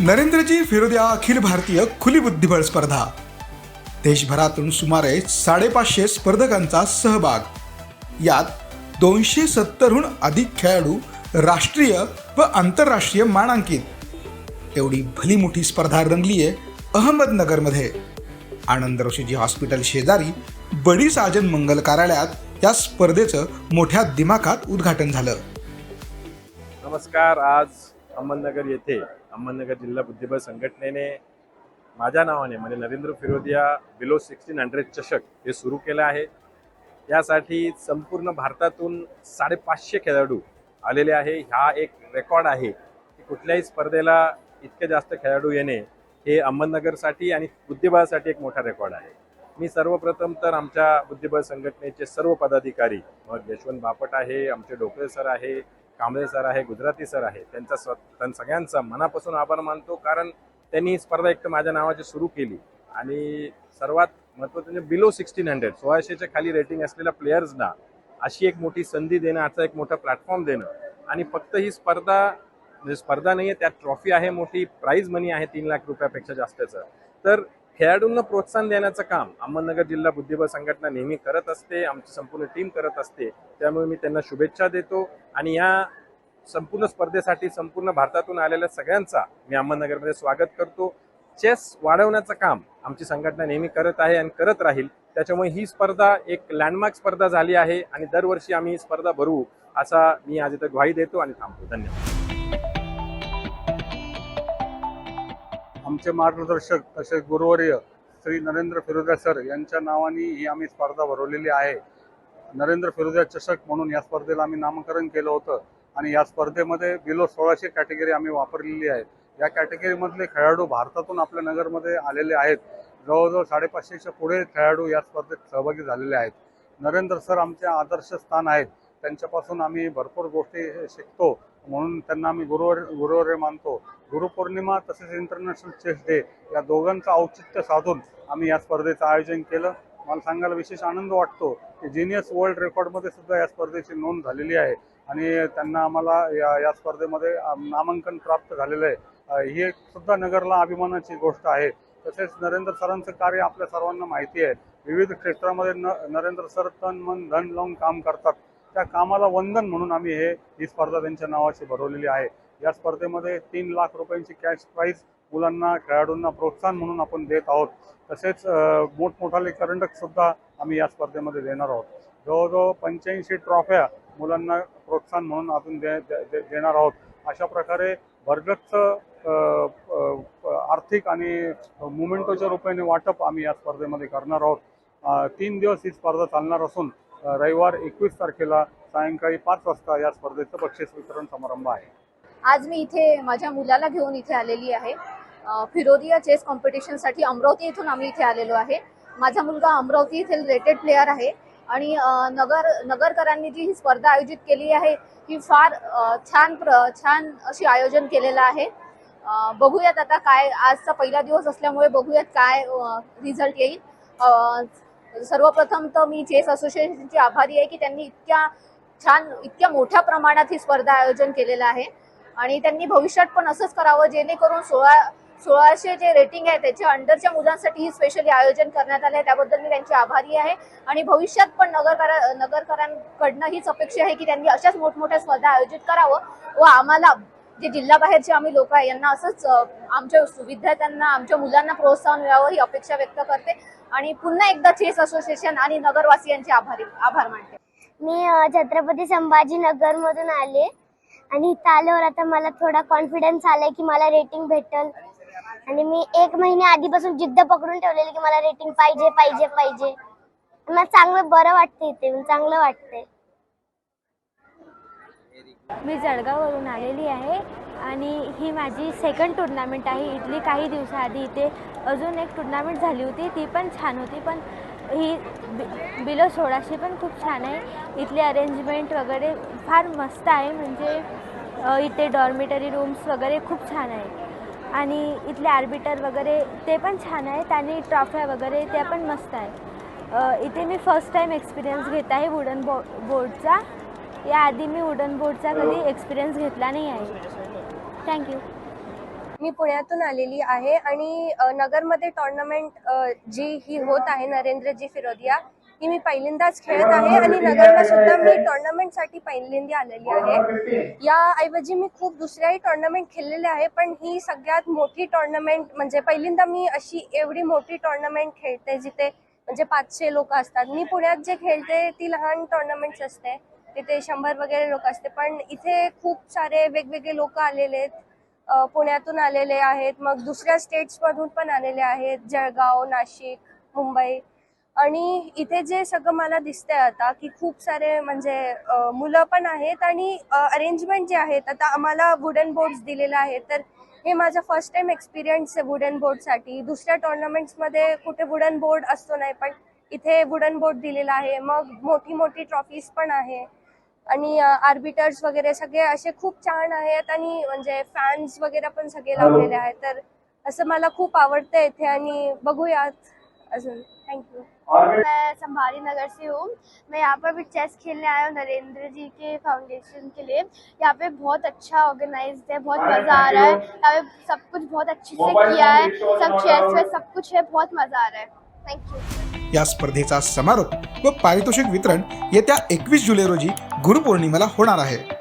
नरेंद्रजी फिरोद्या अखिल भारतीय खुली बुद्धिबळ स्पर्धा. देशभरातून सुमारे साडेपाचशे स्पर्धकांचा सहभाग. यात दोनशे सत्तरहून अधिक खेळाडू राष्ट्रीय व आंतरराष्ट्रीय मानांकित. एवढी भली मोठी स्पर्धा रंगली आहे अहमदनगरमध्ये. आनंद रोशीजी हॉस्पिटल शेजारी बडी साजन मंगल कार्यालयात या स्पर्धेचं मोठ्या दिमाखात उद्घाटन झालं. नमस्कार आज अहमदनगर येथे अहमदनगर जिल्हा बुद्धिबळ संघटनेने माझ्या नावाने म्हणजे Narendra Firodia below sixteen hundred चषक हे सुरू केलं आहे. यासाठी संपूर्ण भारतातून साडेपाचशे खेळाडू आलेले आहे. हा एक रेकॉर्ड आहे की कुठल्याही स्पर्धेला इतके जास्त खेळाडू येणे हे अहमदनगरसाठी आणि बुद्धिबळासाठी एक मोठा रेकॉर्ड आहे. मी सर्वप्रथम तर आमच्या बुद्धिबळ संघटनेचे सर्व पदाधिकारी मग यशवंत बापट आहे आमचे डोकळे सर आहे कांबळे सर आहे गुजराती सर आहे त्यांचा स्व सगळ्यांचा मनापासून आभार मानतो कारण त्यांनी ही स्पर्धा एक तर माझ्या नावाची सुरू केली आणि सर्वात महत्त्वाचं म्हणजे बिलो सिक्स्टीन हंड्रेड सोळाशेच्या खाली रेटिंग असलेल्या प्लेयर्सना अशी एक मोठी संधी देणं असा एक मोठा प्लॅटफॉर्म देणं आणि फक्त ही स्पर्धा म्हणजे स्पर्धा नाही आहे त्यात ट्रॉफी आहे मोठी प्राईज मनी आहे तीन लाख रुपयापेक्षा जास्तचं. तर खेळाडूंना प्रोत्साहन देण्याचं काम अहमदनगर जिल्हा बुद्धिबळ संघटना नेहमी करत असते आमची संपूर्ण टीम करत असते. त्यामुळे मी त्यांना शुभेच्छा देतो आणि या संपूर्ण स्पर्धेसाठी संपूर्ण भारतातून आलेल्या सगळ्यांचा मी अहमदनगरमध्ये स्वागत करतो. चेस वाढवण्याचं काम आमची संघटना नेहमी करत आहे आणि करत राहील. त्याच्यामुळे ही स्पर्धा एक लँडमार्क स्पर्धा झाली आहे आणि दरवर्षी आम्ही ही स्पर्धा भरवू असा मी आज इथं ग्वाही देतो आणि थांबतो. धन्यवाद. आमचे मार्गदर्शक तसेच गुरुवर्य श्री नरेंद्र फिरोजा सर यांच्या नावाने ही आम्ही स्पर्धा भरवलेली आहे. नरेंद्र फिरोजा चषक म्हणून या स्पर्धेला आम्ही नामकरण केलं होतं आणि या स्पर्धेमध्ये बिलो सोळाशे कॅटेगरी आम्ही वापरलेली आहे. या कॅटेगरीमधले खेळाडू भारतातून आपल्या नगरमध्ये आलेले आहेत. जवळजवळ साडेपाचशेच्या पुढे खेळाडू या स्पर्धेत सहभागी झालेले आहेत. नरेंद्र सर आमचे आदर्श स्थान आहेत. त्यांच्यापासून आम्ही भरपूर गोष्टी शिकतो. म्हणून त्यांना आम्ही गुरुवर गुरुवर्य मानतो. गुरुपौर्णिमा तसेच इंटरनॅशनल चेस डे या दोघांचं औचित्य साधून आम्ही या स्पर्धेचं आयोजन केलं. मला सांगायला विशेष आनंद वाटतो की जिनियस वर्ल्ड रेकॉर्डमध्ये सुद्धा या स्पर्धेची नोंद झालेली आहे. आणि त्यांना आम्हाला या या स्पर्धेमध्ये नामांकन प्राप्त झालेलं आहे. ही एक सुद्धा नगरला अभिमानाची गोष्ट आहे. तसेच नरेंद्र सरांचं कार्य आपल्या सर्वांना माहिती आहे. विविध क्षेत्रामध्ये न नरेंद्र सर तन मन धन लावून काम करतात. त्या कामाला वंदन म्हणून आम्ही हे ही स्पर्धा त्यांच्या नावाची भरवलेली आहे. या स्पर्धेमध्ये तीन लाख रुपयांची कॅश प्राईज मुलांना खेळाडूंना प्रोत्साहन म्हणून आपण देत आहोत. तसेच मोठमोठाले करंडकसुद्धा आम्ही या स्पर्धेमध्ये देणार आहोत. जवळजवळ पंच्याऐंशी ट्रॉफ्या मुलांना प्रोत्साहन म्हणून आपण दे, दे, दे- देणार आहोत. अशा प्रकारे भरगच्च आर्थिक आणि मुमेंटोच्या रुपयाने वाटप आम्ही या स्पर्धेमध्ये करणार आहोत. तीन दिवस ही स्पर्धा चालणार असून रविवार एकवीस तारखेला सायंकाळी पाच वाजता या स्पर्धेचं बक्षीस वितरण समारंभ आहे. आज मी इथे माझ्या मुलाला घेऊन इथे आलेली आहे. फिरोदिया चेस कॉम्पिटिशनसाठी अमरावती येथून आम्ही इथे आलेलो आहे. माझा मुलगा अमरावती येथील रेटेड प्लेअर आहे आणि नगर नगरकरांनी जी ही स्पर्धा आयोजित केली आहे ही फार छान प्र छान अशी आयोजन केलेलं आहे. बघूयात आता काय आजचा पहिला दिवस असल्यामुळे बघूयात काय रिझल्ट येईल. सर्वप्रथम तर मी चेस असोसिएशनची आभारी आहे की त्यांनी इतक्या छान इतक्या मोठ्या प्रमाणात ही स्पर्धा आयोजन केलेलं आहे. आणि त्यांनी भविष्यात पण असंच करावं जेणेकरून सोळा सोळाशे जे रेटिंग आहे त्याच्या अंडरच्या मुलांसाठी ही स्पेशली आयोजन करण्यात आलं आहे त्याबद्दल मी त्यांची आभारी आहे. आणि भविष्यात पण नगरकरा नगरकरांकडनं हीच अपेक्षा आहे की त्यांनी अशाच मोठमोठ्या स्पर्धा आयोजित करावं व आम्हाला जे जिल्हाबाहेरचे आम्ही लोक आहे यांना असंच आमच्या विद्यार्थ्यांना आमच्या मुलांना प्रोत्साहन मिळावं ही अपेक्षा व्यक्त करते. आणि पुन्हा एकदा चेस असोसिएशन आणि नगरवासियांचे आभारी आभार मानते. मी छत्रपती संभाजीनगर मधून आले आणि इथं आल्यावर आता मला थोडा कॉन्फिडन्स आलाय की मला रेटिंग भेटल. आणि मी एक महिन्या आधीपासून जिद्द पकडून ठेवलेली की मला रेटिंग पाहिजे पाहिजे पाहिजे. मला चांगलं बरं वाटतं इथे चांगलं वाटतंय. मी जळगाववरून आलेली आहे आणि ही माझी सेकंड टुर्नामेंट आहे. इथली काही दिवसाआधी इथे अजून एक टुर्नामेंट झाली होती. ती पण छान होती पण ही बि बिलो सोळाशे पण खूप छान आहे. इथली अरेंजमेंट वगैरे फार मस्त आहे. म्हणजे इथे डॉर्मिटरी रूम्स वगैरे खूप छान आहे. आणि इथले आर्बिटर वगैरे ते पण छान आहेत आणि ट्रॉफ्या वगैरे त्या पण मस्त आहे इथे मी फर्स्ट टाईम एक्सपिरियन्स घेत आहे वुडन बो बोर्डचा याआधी मी वुडन बोर्डचा कधी एक्सपिरियन्स घेतला नाही आहे. थँक्यू मी पुण्यातून आलेली आहे आणि अ, नगरमध्ये टुर्नामेंट जी ही होत आहे नरेंद्रजी फिरोदिया ही मी पहिल्यांदाच खेळत आहे आणि नगरला सुद्धा मी टुर्नामेंटसाठी पहिल्यांदा आलेली आहे. याऐवजी मी खूप दुसऱ्याही टुर्नामेंट खेळलेले आहे पण ही सगळ्यात मोठी टुर्नामेंट म्हणजे पहिल्यांदा मी अशी एवढी मोठी टुर्नामेंट खेळते जिथे म्हणजे पाचशे लोक असतात. मी पुण्यात जे खेळते ती लहान टुर्नामेंट्स असते. तिथे शंभर वगैरे लोक असते. पण इथे खूप सारे वेगवेगळे लोक आलेले आहेत. पुण्यातून आलेले आहेत. मग दुसऱ्या स्टेट्समधून पण आलेले आहेत. जळगाव नाशिक मुंबई. आणि इथे जे सगळं मला दिसतंय आता की खूप सारे म्हणजे मुलं पण आहेत आणि अरेंजमेंट जे आहेत आता आम्हाला वुडन बोर्ड्स दिलेले आहेत. तर हे माझा फर्स्ट टाइम एक्सपिरियन्स आहे वुडन बोर्डसाठी दुसऱ्या टोर्नामेंट्समध्ये कुठे वुडन बोर्ड असतो नाही पण इथे वुडन बोर्ड दिलेला आहे. मग मोठी मोठी ट्रॉफीज पण आहे. आणि आर्बिटर्स वगैरे सगळे असे खूप छान आहेत आणि म्हणजे फॅन्स वगैरे पण सगळे लावलेले आहेत. तर असं मला खूप आवडतं इथे आणि बघूयात. अजून. थँक्यू मैं संभारी नगर से हूँ। मैं यहाँ पर भी चेस खेलने आया हूँ नरेंद्र जी के फाउंडेशन के लिए। यहाँ पे बहुत अच्छा ऑर्गेनाइज है बहुत मज़ा आ रहा है। यहाँ पे सब कुछ बहुत अच्छे से किया है। सब चेस में सब कुछ है बहुत मज़ा आ रहा है। थैंक यू या स्पर्धेचा समारोप व पारितोषिक वितरण येत्या एकवीस जुलै रोजी गुरुपौर्णिमेला होणार आहे.